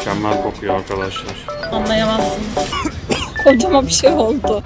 Mükemmel kokuyor arkadaşlar. Anlayamazsın. Kocama bir şey oldu.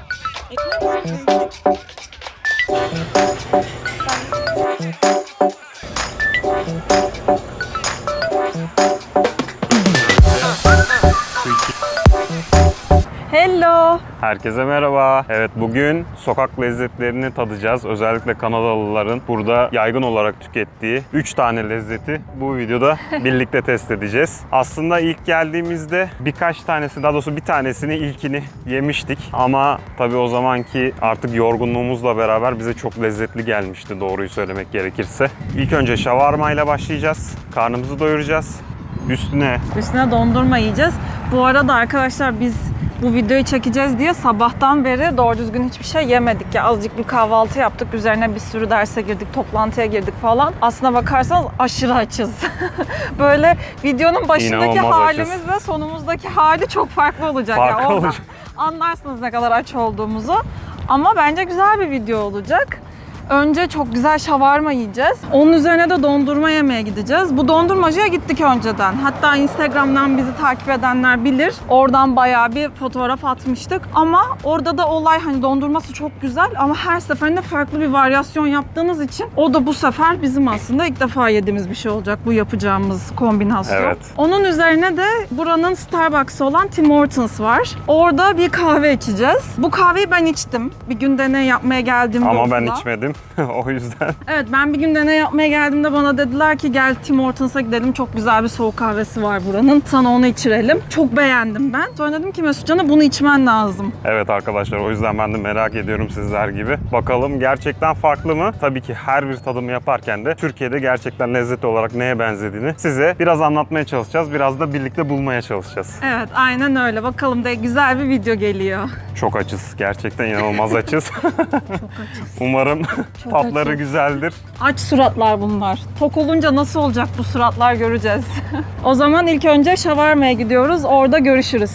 Herkese merhaba. Evet bugün sokak lezzetlerini tadacağız. Özellikle Kanadalıların burada yaygın olarak tükettiği 3 tane lezzeti bu videoda birlikte test edeceğiz. Aslında ilk geldiğimizde birkaç tanesi daha doğrusu bir tanesini ilkini yemiştik. Ama tabii o zamanki artık yorgunluğumuzla beraber bize çok lezzetli gelmişti doğruyu söylemek gerekirse. İlk önce şavarma ile başlayacağız. Karnımızı doyuracağız. Üstüne Üstüne dondurma yiyeceğiz. Bu arada arkadaşlar biz bu videoyu çekeceğiz diye sabahtan beri doğru düzgün hiçbir şey yemedik ya. Azıcık bir kahvaltı yaptık. Üzerine bir sürü derse girdik, toplantıya girdik falan. Aslına bakarsanız aşırı açız. Böyle videonun başındaki İnanılmaz halimizle sonumuzdaki hali çok farklı olacak. Farklı ya. Olacak. Anlarsınız ne kadar aç olduğumuzu. Ama bence güzel bir video olacak. Önce çok güzel şavarma yiyeceğiz. Onun üzerine de dondurma yemeye gideceğiz. Bu dondurmacıya gittik önceden. Hatta Instagram'dan bizi takip edenler bilir. Oradan bayağı bir fotoğraf atmıştık. Ama orada da olay hani dondurması çok güzel ama her seferinde farklı bir varyasyon yaptığınız için o da bu sefer bizim aslında ilk defa yediğimiz bir şey olacak bu yapacağımız kombinasyon. Evet. Onun üzerine de buranın Starbucks'ı olan Tim Hortons var. Orada bir kahve içeceğiz. Bu kahveyi ben içtim. Bir gün deney yapmaya geldiğimde ama ben okula. o yüzden Evet ben bir gün deney yapmaya geldiğimde bana dediler ki gel Tim Hortons'a gidelim. Çok güzel bir soğuk kahvesi var buranın. Sana onu içirelim. Çok beğendim ben. Sonra dedim ki Mesutcan'a bunu içmen lazım. Evet arkadaşlar o yüzden ben de merak ediyorum sizler gibi. Bakalım gerçekten farklı mı? Tabii ki her bir tadımı yaparken de Türkiye'de gerçekten lezzet olarak neye benzediğini size biraz anlatmaya çalışacağız. Biraz da birlikte bulmaya çalışacağız. Evet aynen öyle. Bakalım da güzel bir video geliyor. Çok açız. Gerçekten inanılmaz açız. Umarım tatları açız. güzeldir. Aç suratlar bunlar. Tok olunca nasıl olacak bu suratlar göreceğiz. o zaman ilk önce şavarmaya gidiyoruz. Orada görüşürüz.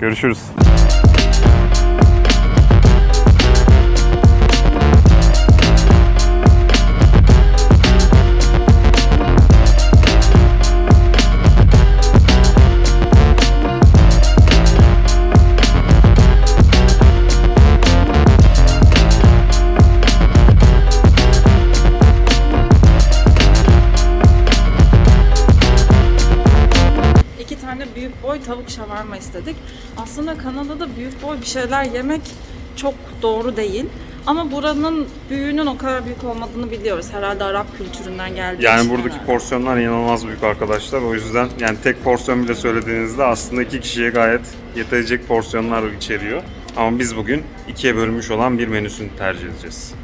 Görüşürüz. Şavarma istedik. Aslında Kanada'da büyük boy bir şeyler yemek çok doğru değil. Ama buranın büyüğünün o kadar büyük olmadığını biliyoruz. Herhalde Arap kültüründen geldiği Yani için buradaki herhalde. porsiyonlar inanılmaz büyük arkadaşlar. O yüzden yani tek porsiyon bile söylediğinizde aslında iki kişiye gayet yetecek porsiyonlar içeriyor. Ama biz bugün ikiye bölünmüş olan bir menüsünü tercih edeceğiz.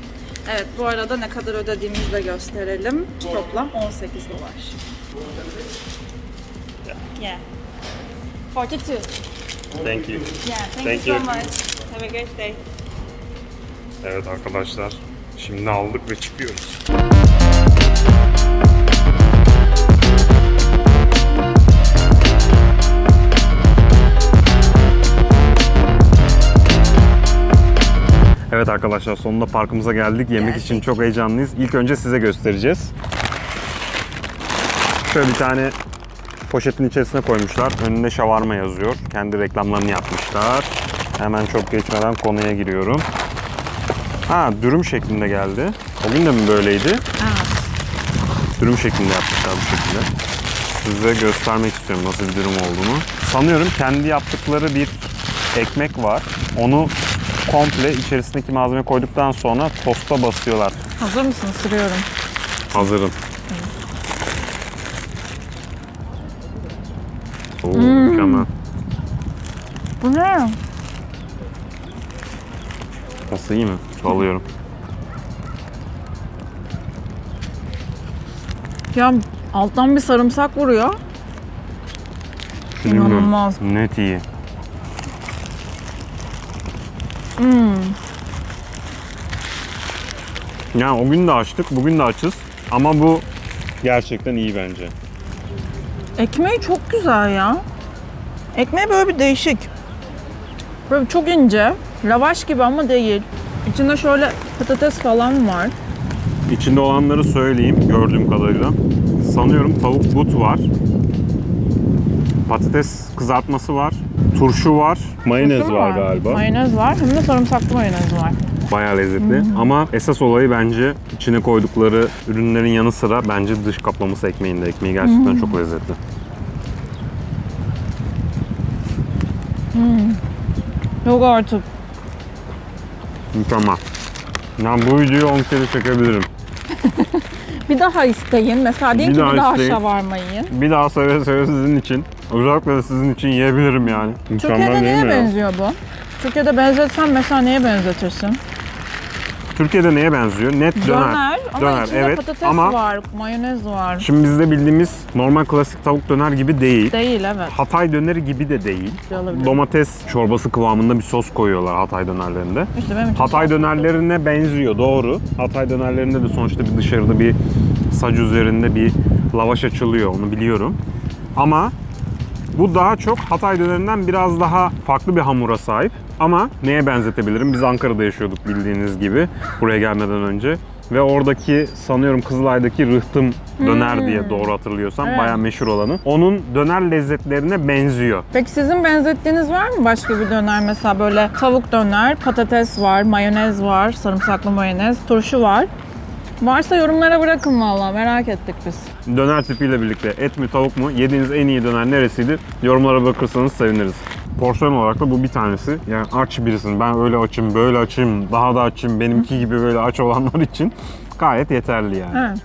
Evet bu arada ne kadar ödediğimizi de gösterelim. Toplam 18 dolar. Yeah. 42. Thank you. Yeah, thank, Thank you you. so much. Have a great day. Evet arkadaşlar. Şimdi aldık ve çıkıyoruz. Evet arkadaşlar sonunda parkımıza geldik. Yemek Geldik. için çok heyecanlıyız. İlk önce size göstereceğiz. Şöyle bir tane poşetin içerisine koymuşlar. Önünde şavarma yazıyor. Kendi reklamlarını yapmışlar. Hemen çok geçmeden konuya giriyorum. Ha dürüm şeklinde geldi. O gün de mi böyleydi? Evet. Dürüm şeklinde yapmışlar bu şekilde. Size göstermek istiyorum nasıl bir dürüm olduğunu. Sanıyorum kendi yaptıkları bir ekmek var. Onu komple içerisindeki malzeme koyduktan sonra tosta basıyorlar. Hazır mısın? Sürüyorum. Hazırım. Oo, mükemmel. Bu ne? Nasıl iyi mi? Alıyorum. Ya alttan bir sarımsak vuruyor. İnanılmaz. Net iyi. Hmm. Yani o gün de açtık, bugün de açız. Ama bu gerçekten iyi bence. Ekmeği çok güzel ya. Ekmeği böyle bir değişik. Böyle çok ince. Lavaş gibi ama değil. İçinde şöyle patates falan var. İçinde olanları söyleyeyim gördüğüm kadarıyla. Sanıyorum tavuk but var. patates kızartması var, turşu var, mayonez Turşu mu var galiba. Mayonez var. Hem de sarımsaklı mayonez var. Bayağı lezzetli. Ama esas olayı bence içine koydukları ürünlerin yanı sıra bence dış kaplaması ekmeğinde. Ekmeği gerçekten çok lezzetli. Yok artık. Mükemmel. Yani bu videoyu 10 kere çekebilirim. Bir daha isteyin. Mesela deyin Bir ki daha bir daha isteyin. şavarma yiyin. Bir daha seve seve sizin için. Özellikle de sizin için yiyebilirim yani. Mükemmel Türkiye'de neye benziyor bu? Türkiye'de benzetsen mesela neye benzetirsin? Türkiye'de neye benziyor? Net döner. Döner, ama Döner, içinde evet. patates Ama- var, mayonez var. Şimdi bizde bildiğimiz normal klasik tavuk döner gibi değil. Değil evet. Hatay döneri gibi de değil. Olabilir. Domates çorbası kıvamında bir sos koyuyorlar Hatay dönerlerinde. İşte benim Hatay dönerlerine benziyor doğru. Hatay dönerlerinde de sonuçta bir dışarıda bir sac üzerinde bir lavaş açılıyor onu biliyorum. Ama bu daha çok Hatay dönerinden biraz daha farklı bir hamura sahip. Ama neye benzetebilirim? Biz Ankara'da yaşıyorduk bildiğiniz gibi buraya gelmeden önce. Ve oradaki sanıyorum Kızılay'daki rıhtım döner diye doğru hatırlıyorsam Evet. bayağı meşhur olanı. Onun döner lezzetlerine benziyor. Peki sizin benzettiğiniz var mı başka bir döner? Mesela böyle tavuk döner, patates var, mayonez var, sarımsaklı mayonez, turşu var. Varsa yorumlara bırakın valla merak ettik biz. Döner tipiyle birlikte et mi tavuk mu yediğiniz en iyi döner neresiydi? Yorumlara bırakırsanız seviniriz. Porsiyon olarak da bu bir tanesi. Yani aç birisin. Ben öyle açım, böyle açım, daha da açım. Benimki gibi böyle aç olanlar için gayet yeterli yani. Evet.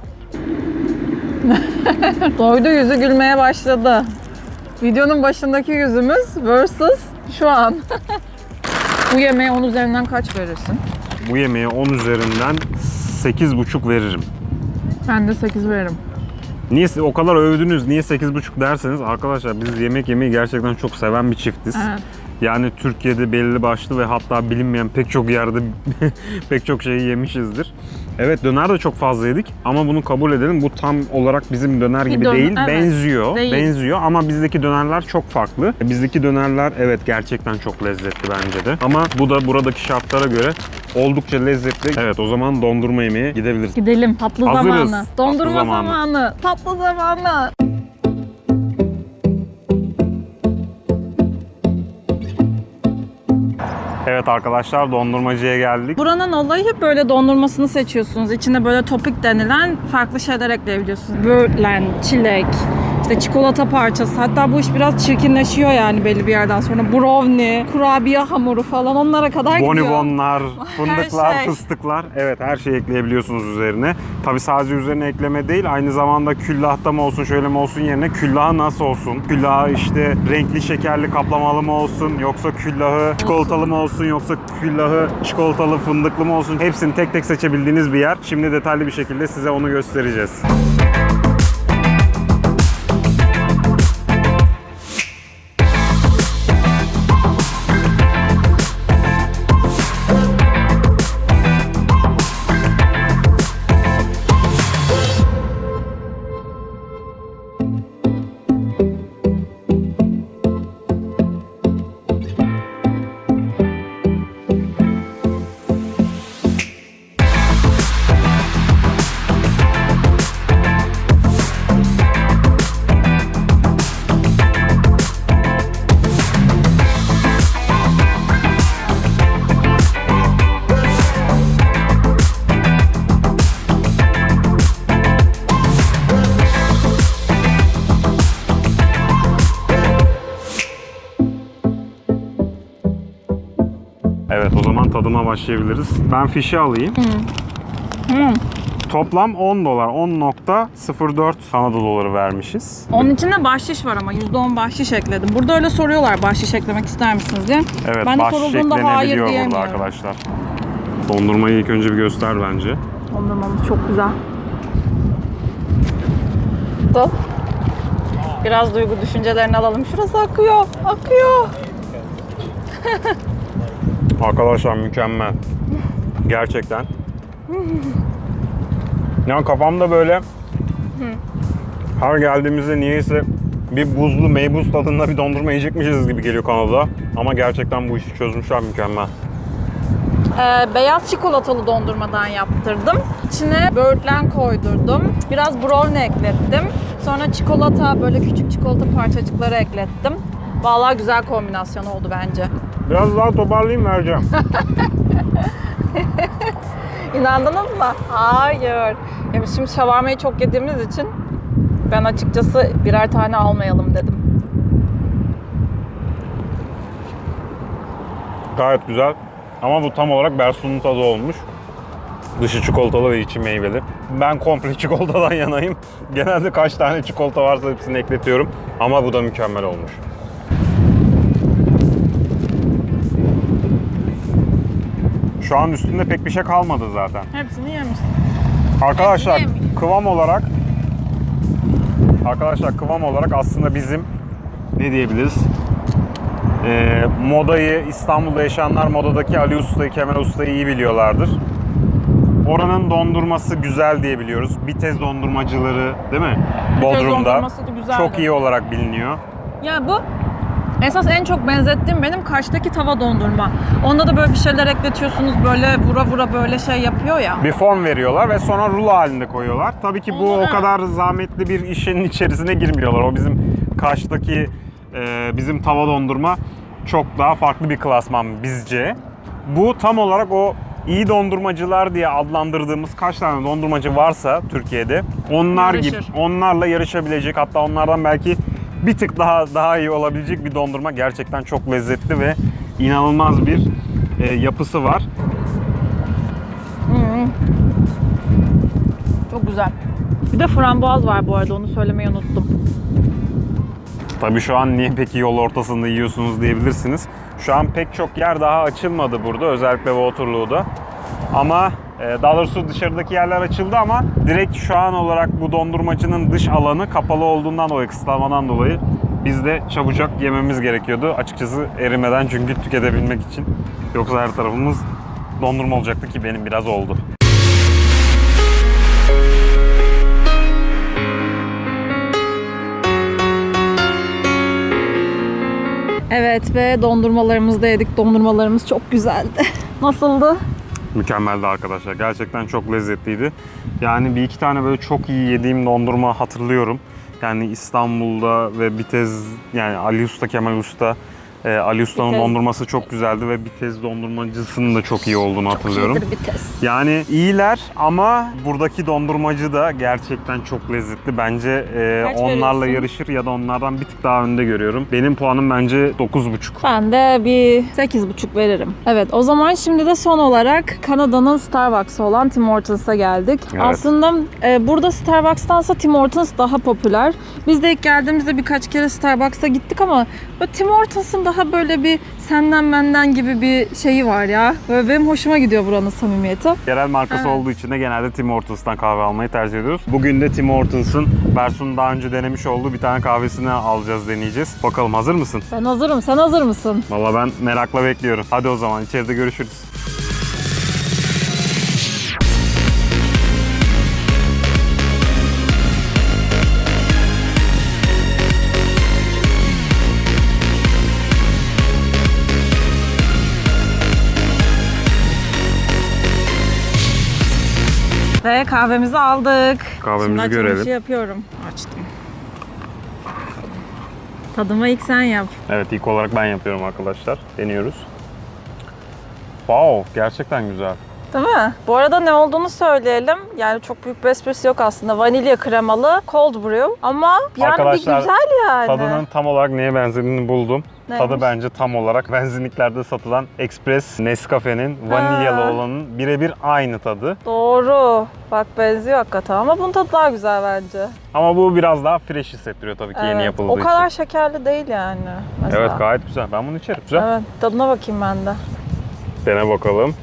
Doydu yüzü gülmeye başladı. Videonun başındaki yüzümüz versus şu an. Bu yemeğe 10 üzerinden kaç verirsin? Bu yemeğe 10 üzerinden 8,5 veririm. Ben de 8 veririm. Niye o kadar övdünüz, niye 8,5 derseniz arkadaşlar biz yemek yemeyi gerçekten çok seven bir çiftiz. Evet. Yani Türkiye'de belli başlı ve hatta bilinmeyen pek çok yerde pek çok şeyi yemişizdir. Evet döner de çok fazla yedik ama bunu kabul edelim. Bu tam olarak bizim döner gibi döner, değil. evet. Benziyor. Değil. Benziyor ama bizdeki dönerler çok farklı. Bizdeki dönerler evet gerçekten çok lezzetli bence de. Ama bu da buradaki şartlara göre oldukça lezzetli. Evet o zaman dondurma yemeye gidebiliriz. Gidelim tatlı Hazırız. zamanı. Tatlı Dondurma zamanı. zamanı. Tatlı zamanı. Evet arkadaşlar dondurmacıya geldik. Buranın olayı hep böyle dondurmasını seçiyorsunuz. İçine böyle topik denilen farklı şeyler ekleyebiliyorsunuz. Böğürtlen, çilek, işte çikolata parçası. Hatta bu iş biraz çirkinleşiyor yani belli bir yerden sonra. Brownie, kurabiye hamuru falan onlara kadar gidiyor. Bonibonlar, fındıklar, şey. fıstıklar. Evet her şeyi ekleyebiliyorsunuz üzerine. Tabi sadece üzerine ekleme değil aynı zamanda küllahta mı olsun şöyle mi olsun yerine küllahı nasıl olsun? Küllahı işte renkli şekerli kaplamalı mı olsun yoksa küllahı çikolatalı mı olsun yoksa küllahı çikolatalı fındıklı mı olsun? Hepsini tek tek seçebildiğiniz bir yer. Şimdi detaylı bir şekilde size onu göstereceğiz. Tadıma başlayabiliriz. Ben fişi alayım. Toplam 10 dolar, 10.04 Kanada doları vermişiz. Onun içinde bahşiş var ama %10 bahşiş ekledim. Burada öyle soruyorlar bahşiş eklemek ister misiniz diye. Evet, ben bahşiş sorulduğunda hayır eklenebiliyor burada diyemiyorum. arkadaşlar. Dondurmayı ilk önce bir göster bence. Dondurmamız çok güzel. Dur. Biraz duygu düşüncelerini alalım. Şurası akıyor, akıyor. Arkadaşlar mükemmel. Gerçekten. Ya kafamda böyle her geldiğimizde niyeyse bir buzlu meybuz tadında bir dondurma yiyecekmişiz gibi geliyor Kanada. Ama gerçekten bu işi çözmüşler mükemmel. Ee, beyaz çikolatalı dondurmadan yaptırdım. İçine böğürtlen koydurdum. Biraz brownie eklettim. Sonra çikolata, böyle küçük çikolata parçacıkları eklettim. Vallahi güzel kombinasyon oldu bence. Biraz daha toparlayayım vereceğim. İnandınız mı? Hayır. Ya biz şimdi şavarmayı çok yediğimiz için ben açıkçası birer tane almayalım dedim. Gayet güzel. Ama bu tam olarak Bersun'un tadı olmuş. Dışı çikolatalı ve içi meyveli. Ben komple çikolatadan yanayım. Genelde kaç tane çikolata varsa hepsini ekletiyorum. Ama bu da mükemmel olmuş. Şu an üstünde pek bir şey kalmadı zaten. Hepsini yemiş. Arkadaşlar Hepsini kıvam olarak Arkadaşlar kıvam olarak aslında bizim ne diyebiliriz? Ee, modayı İstanbul'da yaşayanlar modadaki Ali Usta'yı, Kemal Usta'yı iyi biliyorlardır. Oranın dondurması güzel diye biliyoruz. Bitez dondurmacıları değil mi? Bodrum'da. dondurması da güzeldi. Çok iyi olarak biliniyor. Ya bu esas en çok benzettiğim benim Kaş'taki tava dondurma. Onda da böyle bir şeyler ekletiyorsunuz böyle vura vura böyle şey yapıyor ya. Bir form veriyorlar ve sonra rulo halinde koyuyorlar. Tabii ki bu Onu o da- kadar zahmetli bir işin içerisine girmiyorlar. O bizim Kaş'taki e, bizim tava dondurma çok daha farklı bir klasman bizce. Bu tam olarak o iyi dondurmacılar diye adlandırdığımız kaç tane dondurmacı varsa Türkiye'de onlar Yarışır. gibi onlarla yarışabilecek hatta onlardan belki bir tık daha daha iyi olabilecek bir dondurma gerçekten çok lezzetli ve inanılmaz bir e, yapısı var. Çok güzel. Bir de frambuaz var bu arada onu söylemeyi unuttum. Tabii şu an niye peki yol ortasında yiyorsunuz diyebilirsiniz. Şu an pek çok yer daha açılmadı burada özellikle Waterloo'da. Ama daha doğrusu dışarıdaki yerler açıldı ama direkt şu an olarak bu dondurmacının dış alanı kapalı olduğundan dolayı, kısıtlamadan dolayı biz de çabucak yememiz gerekiyordu. Açıkçası erimeden çünkü tüketebilmek için. Yoksa her tarafımız dondurma olacaktı ki benim biraz oldu. Evet ve dondurmalarımızı da yedik. Dondurmalarımız çok güzeldi. Nasıldı? Mükemmeldi arkadaşlar. Gerçekten çok lezzetliydi. Yani bir iki tane böyle çok iyi yediğim dondurma hatırlıyorum. Yani İstanbul'da ve Bitez yani Ali Usta, Kemal Usta, e, Ali Usta'nın Bitez. dondurması çok güzeldi ve Bitez dondurmacısının da çok iyi olduğunu hatırlıyorum. İyidir. Yani iyiler ama buradaki dondurmacı da gerçekten çok lezzetli. Bence e, Kaç onlarla veriyorsun? yarışır ya da onlardan bir tık daha önde görüyorum. Benim puanım bence 9,5. Ben de bir 8,5 veririm. Evet o zaman şimdi de son olarak Kanada'nın Starbucks'ı olan Tim Hortons'a geldik. Evet. Aslında e, burada Starbucks'tansa Tim Hortons daha popüler. Biz de ilk geldiğimizde birkaç kere Starbucks'a gittik ama Tim Hortons'ın daha böyle bir senden benden gibi bir şeyi var ya. Böyle benim hoşuma gidiyor buranın samimiyeti. Yerel markası Evet. olduğu için de genelde Tim Hortons'tan kahve almayı tercih ediyoruz. Bugün de Tim Hortons'ın Bersun daha önce denemiş olduğu bir tane kahvesini alacağız, deneyeceğiz. Bakalım hazır mısın? Ben hazırım. Sen hazır mısın? Valla ben merakla bekliyorum. Hadi o zaman içeride görüşürüz. Ve kahvemizi aldık. Kahvemizi Şimdi görelim. yapıyorum. Açtım. Tadımı ilk sen yap. Evet ilk olarak ben yapıyorum arkadaşlar. Deniyoruz. Wow gerçekten güzel. Değil mi? Bu arada ne olduğunu söyleyelim. Yani çok büyük bir esprisi yok aslında. Vanilya kremalı cold brew. Ama yani Arkadaşlar, bir güzel yani. Tadının tam olarak neye benzediğini buldum. Neymiş? Tadı bence tam olarak benzinliklerde satılan Express Nescafe'nin vanilyalı Ha. olanın birebir aynı tadı. Doğru. Bak benziyor hakikaten ama bunun tadı daha güzel bence. Ama bu biraz daha fresh hissettiriyor tabii ki yeni Evet, yapıldığı O kadar için. şekerli değil yani. Mesela. Evet gayet güzel. Ben bunu içerim. Güzel. Evet, tadına bakayım ben de. Dene bakalım.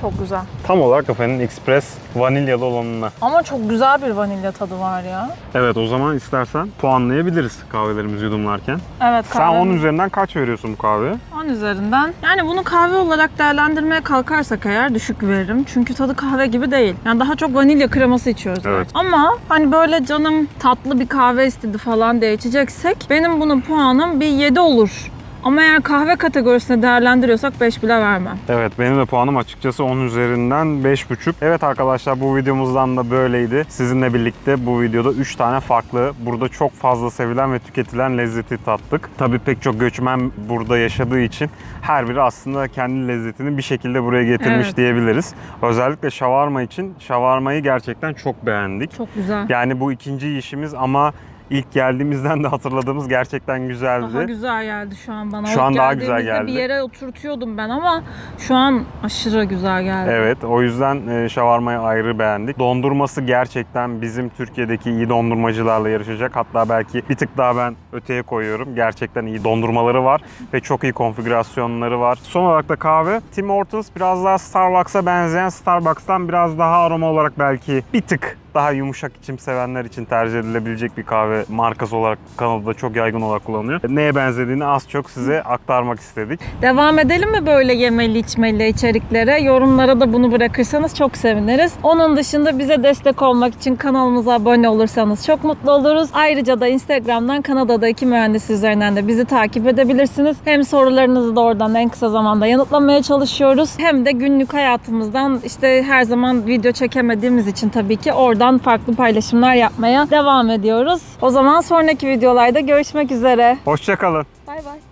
Çok güzel. Tam olarak kafenin Express vanilyalı olanına. Ama çok güzel bir vanilya tadı var ya. Evet o zaman istersen puanlayabiliriz kahvelerimizi yudumlarken. Evet Sen kahve. 10 üzerinden kaç veriyorsun bu kahveye? 10 üzerinden. Yani bunu kahve olarak değerlendirmeye kalkarsak eğer düşük veririm. Çünkü tadı kahve gibi değil. Yani daha çok vanilya kreması içiyoruz. Evet. belki. Ama hani böyle canım tatlı bir kahve istedi falan diye içeceksek benim bunun puanım bir 7 olur. Ama eğer kahve kategorisinde değerlendiriyorsak 5 bile vermem. Evet benim de puanım açıkçası 10 üzerinden 5.5. Evet arkadaşlar bu videomuzdan da böyleydi. Sizinle birlikte bu videoda 3 tane farklı burada çok fazla sevilen ve tüketilen lezzeti tattık. Tabii pek çok göçmen burada yaşadığı için her biri aslında kendi lezzetini bir şekilde buraya getirmiş Evet. diyebiliriz. Özellikle şavarma için şavarmayı gerçekten çok beğendik. Çok güzel. Yani bu ikinci işimiz ama ilk geldiğimizden de hatırladığımız gerçekten güzeldi. Daha güzel geldi şu an bana. Şu an daha güzel geldi. Bir yere oturtuyordum ben ama şu an aşırı güzel geldi. Evet o yüzden e, şavarmayı ayrı beğendik. Dondurması gerçekten bizim Türkiye'deki iyi dondurmacılarla yarışacak. Hatta belki bir tık daha ben öteye koyuyorum. Gerçekten iyi dondurmaları var ve çok iyi konfigürasyonları var. Son olarak da kahve. Tim Hortons biraz daha Starbucks'a benzeyen Starbucks'tan biraz daha aroma olarak belki bir tık daha yumuşak içim sevenler için tercih edilebilecek bir kahve markası olarak Kanada'da çok yaygın olarak kullanılıyor. Neye benzediğini az çok size aktarmak istedik. Devam edelim mi böyle yemeli içmeli içeriklere? Yorumlara da bunu bırakırsanız çok seviniriz. Onun dışında bize destek olmak için kanalımıza abone olursanız çok mutlu oluruz. Ayrıca da Instagram'dan Kanada'daki mühendis üzerinden de bizi takip edebilirsiniz. Hem sorularınızı da oradan en kısa zamanda yanıtlamaya çalışıyoruz. Hem de günlük hayatımızdan işte her zaman video çekemediğimiz için tabii ki oradan farklı paylaşımlar yapmaya devam ediyoruz. O zaman sonraki videolarda görüşmek üzere. Hoşçakalın. Bay bay.